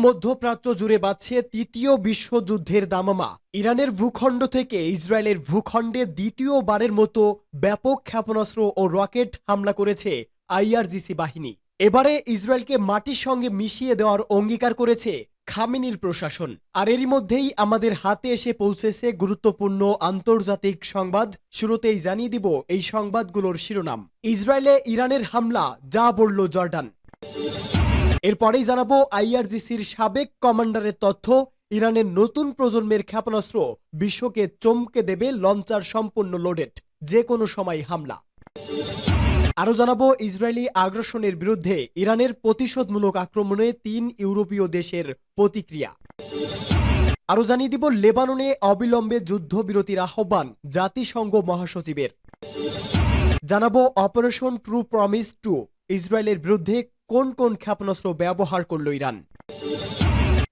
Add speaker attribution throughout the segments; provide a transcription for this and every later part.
Speaker 1: পুরো মধ্যপ্রাচ্য জুড়ে বাড়ছে তৃতীয় বিশ্বযুদ্ধের দামামা। ইরানের ভূখণ্ড থেকে ইসরায়েলের ভূখণ্ডে দ্বিতীয়বারের মতো ব্যাপক ক্ষেপণাস্ত্র ও রকেট হামলা করেছে আইআরজিসি বাহিনী। এবারে ইসরায়েলকে মাটির সঙ্গে মিশিয়ে দেওয়ার অঙ্গীকার করেছে খামেনির প্রশাসন। আর এরই মধ্যেই আমাদের হাতে এসে পৌঁছেছে গুরুত্বপূর্ণ আন্তর্জাতিক সংবাদ। শুরুতেই জানিয়ে দিব এই সংবাদগুলোর শিরোনাম। ইসরায়েলে ইরানের হামলা, যা বলল জর্ডান। এরপরেই জানাব আইআরজিসির সাবেক কমান্ডারের তথ্য। ইরানের নতুন প্রজন্মের ক্ষেপণাস্ত্র বিশ্বকে চমকে দেবে লঞ্চার সম্পূর্ণ লোডেড যে কোনো সময় হামলা। আরও জানাব, ইসরায়েলি আগ্রাসনের বিরুদ্ধে ইরানের প্রতিশোধমূলক আক্রমণে তিন ইউরোপীয় দেশের প্রতিক্রিয়া। আরও জানিয়ে দিব, লেবাননে অবিলম্বে যুদ্ধবিরতির আহ্বান জাতিসংঘ মহাসচিবের। জানাব, অপারেশন ট্রু প্রমিস টু, ইসরায়েলের বিরুদ্ধে কোন কোন ক্ষেপণাস্ত্র ব্যবহার করল ইরান?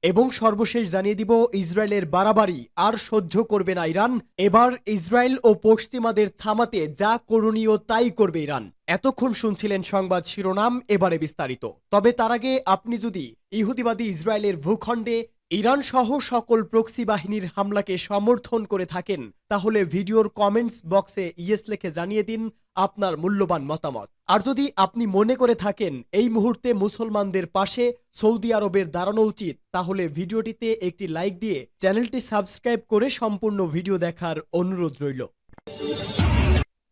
Speaker 1: এবং সর্বশেষ জানিয়ে দিব, ইসরায়েলের বাড়াবাড়ি আর সহ্য করবে না ইরান। এবার ইসরায়েল ও পশ্চিমাদের থামাতে যা করণীয় তাই করবে ইরান। এতক্ষণ শুনছিলেন সংবাদ শিরোনাম, এবারে বিস্তারিত। তবে তার আগে আপনি যদি ইহুদিবাদী ইসরায়েলের ভূখণ্ডে ইরান সহ সকল প্রক্সি বাহিনীর হামলাকে সমর্থন করে থাকেন, তাহলে ভিডিওর কমেন্টস বক্সে ইয়েস লিখে জানিয়ে দিন আপনার মূল্যবান মতামত। আর যদি আপনি মনে করে থাকেন এই মুহূর্তে মুসলমানদের পাশে সৌদি আরবের দাঁড়ানো উচিত, তাহলে ভিডিওটিতে একটি লাইক দিয়ে চ্যানেলটি সাবস্ক্রাইব করে সম্পূর্ণ ভিডিও দেখার অনুরোধ রইল।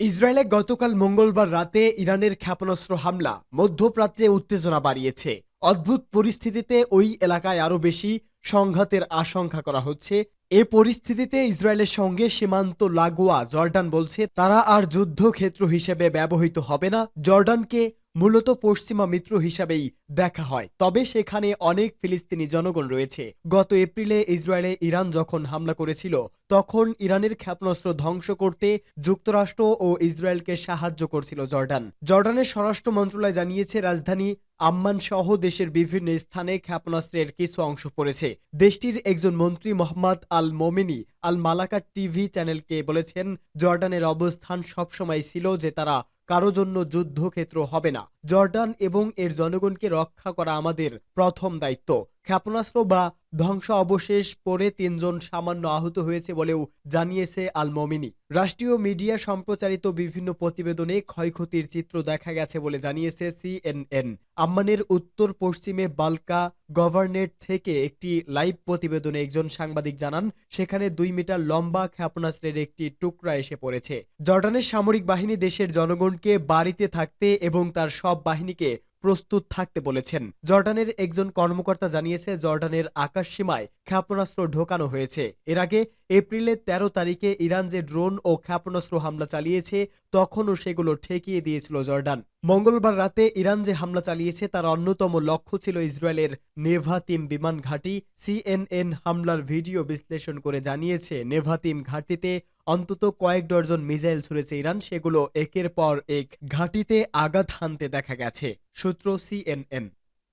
Speaker 1: ইসরায়েলে গতকাল মঙ্গলবার রাতে ইরানের ক্ষেপণাস্ত্র হামলা মধ্যপ্রাচ্যে উত্তেজনা বাড়িয়েছে। অদ্ভুত পরিস্থিতিতে ওই এলাকায় আরও বেশি সংঘাতের আশঙ্কা করা হচ্ছে। এ পরিস্থিতিতে ইসরায়েলের সঙ্গে সীমান্ত লাগোয়া জর্ডান বলছে, তারা আর যুদ্ধক্ষেত্র হিসেবে ব্যবহৃত হবে না। জর্ডানকে মূলত পশ্চিমা মিত্র হিসাবেই দেখা হয়। তবে সেখানে অনেক ফিলিস্তিনি জনগণ রয়েছে। গত এপ্রিলে ইসরায়েলে ইরান যখন হামলা করেছিল, তখন ইরানের ক্ষেপণাস্ত্র ধ্বংস করতে যুক্তরাষ্ট্র ও ইসরায়েলকে সাহায্য করছিল জর্ডান। জর্ডানের স্বরাষ্ট্র মন্ত্রণালয় জানিয়েছে, রাজধানী আম্মান সহ দেশের বিভিন্ন স্থানে ক্ষেপণাস্ত্রের কিছু অংশ পড়েছে। দেশটির একজন মন্ত্রী মোহাম্মদ আল মোমিনি আল মালাকা টিভি চ্যানেলকে বলেছেন জর্ডানের অবস্থান সবসময় ছিল যে তারা কারও জন্য যুদ্ধক্ষেত্র হবে না। জর্ডান এবং এর জনগণকে রক্ষা করা আমাদের প্রথম দায়িত্ব। ক্ষেপণাস্ত্র বা ধ্বংস অবশেষ পরে তিনজন সামান্য আহত হয়েছে বলেও জানিয়েছে আল মমিনি রাষ্ট্রীয় মিডিয়া সম্প্রচারিত বিভিন্ন প্রতিবেদনে ক্ষয়ক্ষতির চিত্র দেখা গেছে বলে জানিয়েছে সিএনএন আম্মানের উত্তর পশ্চিমে বালকা গভর্নেট থেকে একটি লাইভ প্রতিবেদনে একজন সাংবাদিক জানান, সেখানে দুই মিটার লম্বা ক্ষেপণাস্ত্রের একটি টুকরা এসে পড়েছে। জর্ডানের সামরিক বাহিনী দেশের জনগণকে বাড়িতে থাকতে এবং তার সব বাহিনীকে প্রস্তুত থাকতে বলেছেন। জর্ডানের একজন কর্মকর্তা জানিয়েছে, জর্ডানের আকাশ সীমায় ক্ষেপণাস্ত্র ঢোকানো হয়েছে। এর আগে এপ্রিলের ১৩ তারিখে ইরান যে ড্রোন ও ক্ষেপণাস্ত্র হামলা চালিয়েছে, তখনও সেগুলো ঠেকিয়ে দিয়েছিল জর্ডান। মঙ্গলবার রাতে ইরান যে হামলা চালিয়েছে, তার অন্যতম লক্ষ্য ছিল ইসরায়েলের নেভাতিম বিমান ঘাঁটি। সিএনএন হামলার ভিডিও বিশ্লেষণ করে জানিয়েছে নেভাতিম ঘাঁটিতে অন্তত কয়েক ডজন মিসাইল ছুড়েছে ইরান, সেগুলো একের পর এক ঘাঁটিতে আঘাত হানতে দেখা গেছে, সূত্র সিএনএন।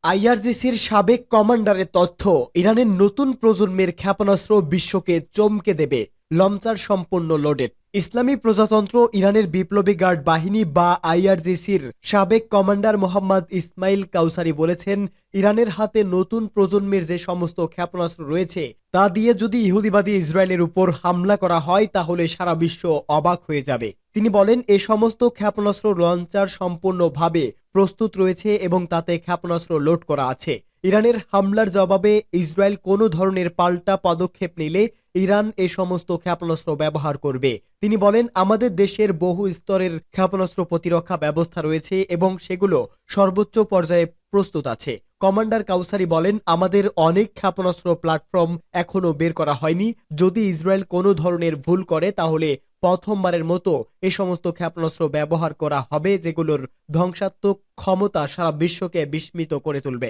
Speaker 1: আইআরজিসির সাবেক কমান্ডারের তথ্য, ইরানের নতুন প্রজন্মের ক্ষেপণাস্ত্র বিশ্বকে চমকে দেবে, লঞ্চার সম্পূর্ণ লোডেড ইসলামী প্রজাতন্ত্র ইরানের বিপ্লবী গার্ড বাহিনী বা আইআরজিসির সাবেক কমান্ডার মোহাম্মদ ইসমাইল কাউসারি বলেছেন, ইরানের হাতে নতুন প্রজন্মের যে সমস্ত ক্ষেপণাস্ত্র রয়েছে, তা দিয়ে যদি ইহুদিবাদী ইসরায়েলের উপর হামলা করা হয়, তাহলে সারা বিশ্ব অবাক হয়ে যাবে। তিনি বলেন, এ সমস্ত ক্ষেপণাস্ত্র লঞ্চার সম্পূর্ণভাবে প্রস্তুত রয়েছে এবং তাতে ক্ষেপণাস্ত্র লোড করা আছে। ইরানের হামলার জবাবে ইসরায়েল কোনো ধরনের পাল্টা পদক্ষেপ নিলে ইরান এ সমস্ত ক্ষেপণাস্ত্র ব্যবহার করবে। তিনি বলেন, আমাদের দেশের বহু স্তরের ক্ষেপণাস্ত্র প্রতিরক্ষা ব্যবস্থা রয়েছে এবং সেগুলো সর্বোচ্চ পর্যায়ে প্রস্তুত আছে। কমান্ডার কাউসারি বলেন, আমাদের অনেক ক্ষেপণাস্ত্র প্ল্যাটফর্ম এখনও বের করা হয়নি। যদি ইসরায়েল কোনো ধরনের ভুল করে, তাহলে প্রথমবারের মতো এ সমস্ত ক্ষেপণাস্ত্র ব্যবহার করা হবে, যেগুলোর ধ্বংসাত্মক ক্ষমতা সারা বিশ্বকে বিস্মিত করে তুলবে।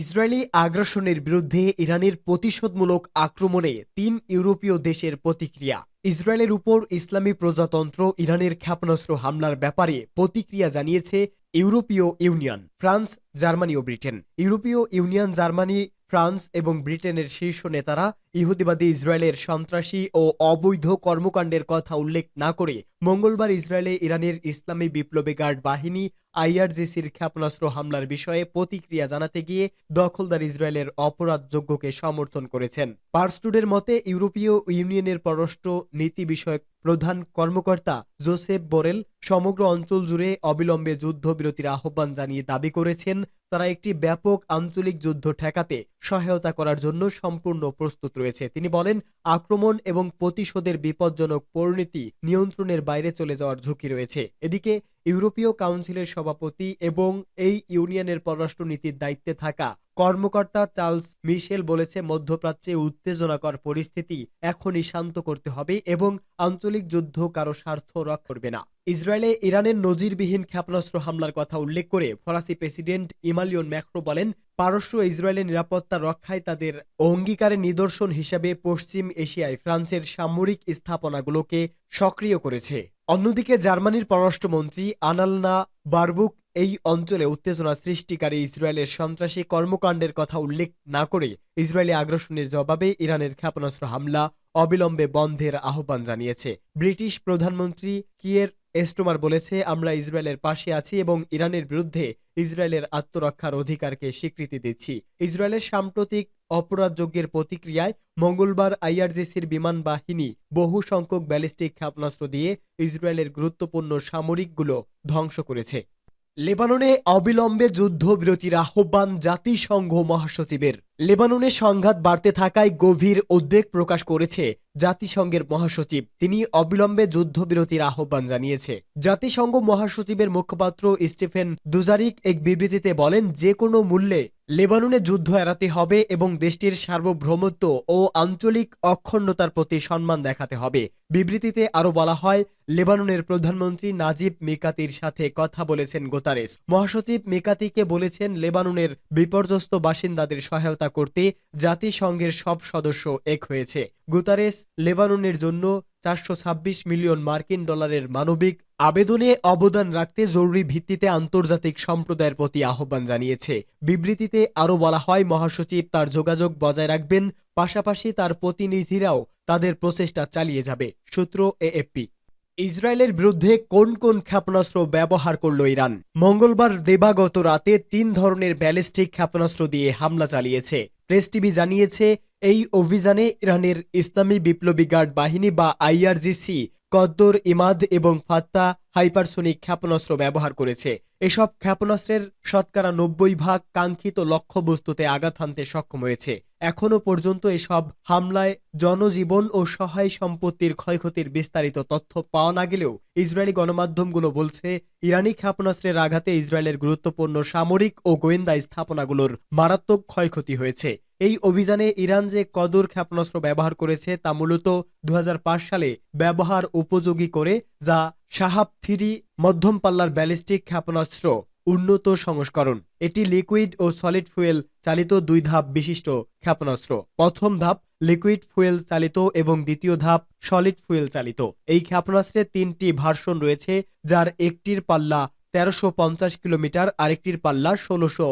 Speaker 1: ইসরায়েলি আগ্রাসনের বিরুদ্ধে ইরানের প্রতিশোধমূলক আক্রমণে তিন ইউরোপীয় দেশের প্রতিক্রিয়া। ইসরায়েলের উপর ইসলামী প্রজাতন্ত্র ইরানের ক্ষেপণাস্ত্র হামলার ব্যাপারে প্রতিক্রিয়া জানিয়েছে ইউরোপীয় ইউনিয়ন, ফ্রান্স, জার্মানি ও ব্রিটেন। ইউরোপীয় ইউনিয়ন জার্মানি, ফ্রান্স এবং ব্রিটেনের শীর্ষ নেতারা ইহুদিবাদী ইসরায়েলের সন্ত্রাসী ও অবৈধ কর্মকাণ্ডের কথা উল্লেখ না করে মঙ্গলবার ইসরায়েলে ইরানের ইসলামী বিপ্লবী গার্ড বাহিনী আইআরজিসির ক্ষেপণাস্ত্র হামলার বিষয়ে প্রতিক্রিয়া জানাতে গিয়ে দখলদার ইসরায়েলের অপরাধযোগ্যকে সমর্থন করেছেন। পার্সটুডের মতে, ইউরোপীয় ইউনিয়নের পররাষ্ট্র নীতি বিষয়ক প্রধান কর্মকর্তা জোসেফ বোরেল সমগ্র অঞ্চল জুড়ে অবিলম্বে যুদ্ধবিরতির আহ্বান জানিয়ে দাবি করেছেন, তারা একটি ব্যাপক আঞ্চলিক যুদ্ধ ঠেকাতে সহায়তা করার জন্য সম্পূর্ণ প্রস্তুত রয়েছে। তিনি বলেন, আক্রমণ এবং প্রতিশোধের বিপজ্জনক পরিণতি নিয়ন্ত্রণের বাইরে চলে যাওয়ার ঝুঁকি রয়েছে। এদিকে, ইউরোপীয় কাউন্সিলের সভাপতি এবং এই ইউনিয়নের পররাষ্ট্রনীতির দায়িত্বে থাকা কর্মকর্তা চার্লস মিশেল বলেছে, মধ্যপ্রাচ্যে উত্তেজনাকর পরিস্থিতি এখনই শান্ত করতে হবে এবং আঞ্চলিক যুদ্ধ কারও স্বার্থ রক্ষা করবে না। ইসরায়েলে ইরানের নজিরবিহীন ক্ষেপণাস্ত্র হামলার কথা উল্লেখ করে ফরাসি প্রেসিডেন্ট ইমালিয়ন ম্যাক্রো বলেন, পারস্য ইসরায়েলের নিরাপত্তা রক্ষায় তাদের অঙ্গীকারের নিদর্শন হিসেবে পশ্চিম এশিয়ায় ফ্রান্সের সামরিক স্থাপনাগুলোকে সক্রিয় করেছে। অন্যদিকে জার্মানির পররাষ্ট্রমন্ত্রী আনালনা বারবুক এই অঞ্চলে উত্তেজনা সৃষ্টিকারী ইসরায়েলের সন্ত্রাসী কর্মকাণ্ডের কথা উল্লেখ না করে ইসরায়েলি আগ্রাসনের জবাবে ইরানের ক্ষেপণাস্ত্র হামলা অবিলম্বে বন্ধের আহ্বান জানিয়েছে। ব্রিটিশ প্রধানমন্ত্রী কিয়ের এস্টোমার বলেছে, আমরা ইসরায়েলের পাশে আছি এবং ইরানের বিরুদ্ধে ইসরায়েলের আত্মরক্ষার অধিকারকে স্বীকৃতি দিচ্ছি। ইসরায়েলের সাম্প্রতিক অপরাধযজ্ঞের প্রতিক্রিয়ায় মঙ্গলবার আইআরজিসির বিমান বাহিনী বহু সংখ্যক ব্যালিস্টিক ক্ষেপণাস্ত্র দিয়ে ইসরায়েলের গুরুত্বপূর্ণ সামরিকগুলো ধ্বংস করেছে। লেবাননে অবিলম্বে যুদ্ধবিরতির আহ্বান জাতিসংঘ মহাসচিবের। লেবাননে সংঘাত বাড়তে থাকায় গভীর উদ্বেগ প্রকাশ করেছে জাতিসংঘের মহাসচিব। তিনি অবিলম্বে যুদ্ধবিরতির আহ্বান জানিয়েছে। জাতিসংঘ মহাসচিবের মুখপাত্র স্টিফেন দুজারিক এক বিবৃতিতে বলেন যে কোনো মূল্যে লেবাননে যুদ্ধ এড়াতে হবে এবং দেশটির সার্বভৌমত্ব ও আঞ্চলিক অখণ্ডতার প্রতি সম্মান দেখাতে হবে। বিবৃতিতে আরও বলা হয়, লেবাননের প্রধানমন্ত্রী নাজিব মিকাতির সাথে কথা বলেছেন গোতারেস। মহাসচিব মিকাতিকে বলেছেন, লেবাননের বিপর্যস্ত বাসিন্দাদের সহায়তা করতে জাতিসংঘের সব সদস্য এক হয়েছে। গুতারেস, লেবাননের জন্য চারশো ছাব্বিশ মিলিয়ন মার্কিন ডলারের মানবিক আবেদনে অবদান রাখতে জরুরি ভিত্তিতে আন্তর্জাতিক সম্প্রদায়ের প্রতি আহ্বান জানিয়েছে। বিবৃতিতে আরও বলা হয়, মহাসচিব তার যোগাযোগ বজায় রাখবেন, পাশাপাশি তার প্রতিনিধিরাও তাদের প্রচেষ্টা চালিয়ে যাবে, সূত্র এএফপি। ইসরায়েলের বিরুদ্ধে কোন কোন ক্ষেপণাস্ত্র ব্যবহার করল ইরান? মঙ্গলবার দেবাগত রাতে তিন ধরনের ব্যালিস্টিক ক্ষেপণাস্ত্র দিয়ে হামলা চালিয়েছে। প্রেস টিভি জানিয়েছে, এই অভিযানে ইরানের ইসলামী বিপ্লবী গার্ড বাহিনী বা আইআরজিসি কদ্দর, ইমাদ এবং ফাত্তা হাইপারসোনিক ক্ষেপণাস্ত্র ব্যবহার করেছে। এসব ক্ষেপণাস্ত্রের শতকরা নব্বই ভাগ কাঙ্ক্ষিত লক্ষ্যবস্তুতে আঘাত হানতে সক্ষম হয়েছে। এখনও পর্যন্ত এসব হামলায় জনজীবন ও সহায় সম্পত্তির ক্ষয়ক্ষতির বিস্তারিত তথ্য পাওয়া না গেলেও ইসরায়েলি গণমাধ্যমগুলো বলছে, ইরানি ক্ষেপণাস্ত্রের আঘাতে ইসরায়েলের গুরুত্বপূর্ণ সামরিক ও গোয়েন্দা স্থাপনাগুলোর মারাত্মক ক্ষয়ক্ষতি হয়েছে। এই অভিযানে ইরান যে কদর ক্ষেপণাস্ত্র ব্যবহার করেছে তা মূলত দু হাজার পাঁচ সালে ব্যবহার উপযোগী করে, যা সাহাব থ্রি মধ্যম পাল্লার ব্যালিস্টিক ক্ষেপণাস্ত্র উন্নত সংস্করণ। এটি লিকুইড ও সলিড ফুয়েল চালিত দুই ধাপ বিশিষ্ট ক্ষেপণাস্ত্র। প্রথম ধাপ লিকুইড ফুয়েল চালিত এবং দ্বিতীয় ধাপ সলিড ফুয়েল চালিত। এই ক্ষেপণাস্ত্রের তিনটি ভার্সন রয়েছে, যার একটির পাল্লা তেরোশো কিলোমিটার, আরেকটির পাল্লা ষোলোশো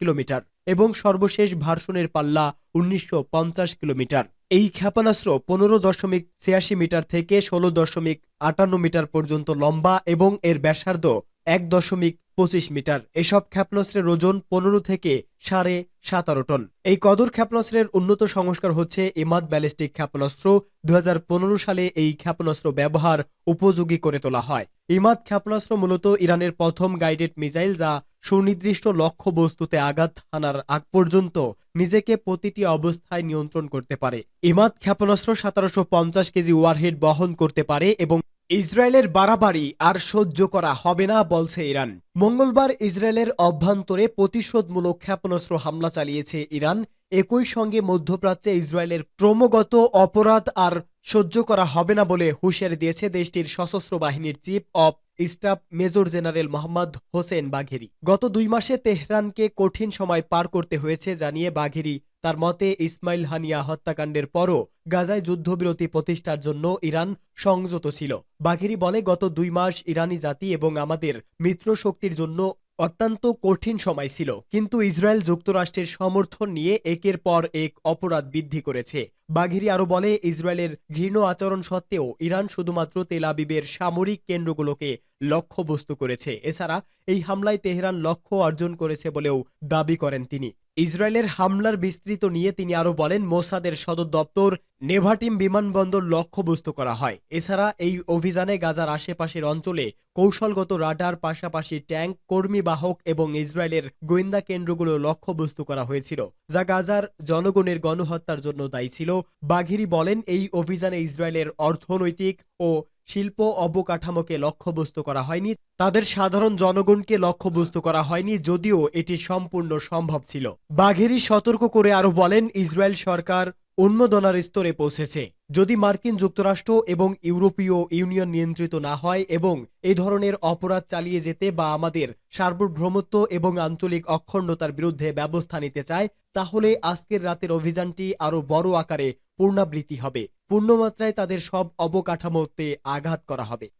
Speaker 1: কিলোমিটার। এবং সর্বশেষ ভার্সনের পাল্লা উনিশশো পঞ্চাশ কিলোমিটার। এই ক্ষেপণাস্ত্র পনেরো দশমিক ছিয়াশি মিটার থেকে ষোলো দশমিক আটান্ন মিটার পর্যন্ত লম্বা এবং এর ব্যাসার্ধ এক দশমিক পঁচিশ মিটার। এসব ক্ষেপণাস্ত্রের ওজন পনেরো থেকে সাড়ে সাতারো টন। এই কদর ক্ষেপণাস্ত্রের উন্নত সংস্কার হচ্ছে ইমাদ ব্যালিস্টিক ক্ষেপণাস্ত্র। দু হাজার পনেরো সালে এই ক্ষেপণাস্ত্র ব্যবহার উপযোগী করে তোলা হয়। ইমাদ ক্ষেপণাস্ত্র মূলত ইরানের প্রথম গাইডেড মিসাইল যা সুনির্দিষ্ট লক্ষ্য বস্তুতে আঘাত হানার আগ পর্যন্ত নিজেকে প্রতিটি অবস্থায় নিয়ন্ত্রণ করতে পারে। ইমাদ ক্ষেপণাস্ত্র সতেরোশো পঞ্চাশ কেজি ওয়ারহেড বহন করতে পারে এবং ইসরায়েলের বাড়াবাড়ি আর সহ্য করা হবে না বলছে ইরান। মঙ্গলবার ইসরায়েলের অভ্যন্তরে প্রতিশোধমূলক ক্ষেপণাস্ত্র হামলা চালিয়েছে ইরান। একই সঙ্গে মধ্যপ্রাচ্যে ইসরায়েলের ক্রমগত অপরাধ আর সহ্য করা হবে না বলে হুঁশিয়ারি দিয়েছে দেশটির সশস্ত্র বাহিনীর chief of staff major general Mohammad Hossein Bagheri. গত দুই মাসে তেহরানকে কঠিন সময় পার করতে হয়েছে জানিয়ে বাঘেরি তার মতে ইসমাইল হানিয়া হত্যাকাণ্ডের পরও গাজায় যুদ্ধবিরতি প্রতিষ্ঠার জন্য ইরান সংযত ছিল। বাঘেরি বলে, গত দুই মাস ইরানি জাতি এবং আমাদের মিত্র শক্তির জন্য অত্যন্ত কঠিন সময় ছিল। কিন্তু ইসরায়েল যুক্তরাষ্ট্রের সমর্থন নিয়ে একের পর এক অপরাধ বৃদ্ধি করেছে। বাঘিরি আরও বলে, ইসরায়েলের ঘৃণ আচরণ সত্ত্বেও ইরান শুধুমাত্র তেল আবিবের সামরিক কেন্দ্রগুলোকে লক্ষ্যবস্তু করেছে। এছাড়া এই হামলায় তেহরান লক্ষ্য অর্জন করেছে বলেও দাবি করেন তিনি। ইসরায়েলের হামলার বিস্তৃত নিয়ে তিনি আরও বলেন, মোসাদের সদর দপ্তর নেভাটিম বিমানবন্দর লক্ষ্যবস্তু করা হয়। এছাড়া এই অভিযানে গাজার আশেপাশের অঞ্চলে কৌশলগত রাডার, পাশাপাশি ট্যাঙ্ক কর্মীবাহক এবং ইসরায়েলের গোয়েন্দা কেন্দ্রগুলো লক্ষ্যবস্তু করা হয়েছিল। যা গাজার জনগণের গণহত্যার জন্য দায়ী ছিল। বাঘিরি বলেন, এই অভিযানে ইসরায়েলের অর্থনৈতিক ও শিল্প অবকাঠামোকে লক্ষ্যবস্তু করা হয়নি। তাদের সাধারণ জনগণকে লক্ষ্যবস্তু করা হয়নি, যদিও এটি সম্পূর্ণ সম্ভব ছিল। বাঘেরি সতর্ক করে আরও বলেন, ইসরায়েল সরকার উন্মোদনার স্তরে পৌঁছেছে। যদি মার্কিন যুক্তরাষ্ট্র এবং ইউরোপীয় ইউনিয়ন নিয়ন্ত্রিত না হয় এবং এই ধরনের অপরাধ চালিয়ে যেতে বা আমাদের সার্বভৌমত্ব এবং আঞ্চলিক অখণ্ডতার বিরুদ্ধে ব্যবস্থা নিতে চায়, তাহলে আজকের রাতের অভিযানটি আরও বড় আকারে পূর্ণাবৃত্তি হবে। পূর্ণমাত্রায় তাদের সব অবকাঠামোতে আঘাত করা হবে।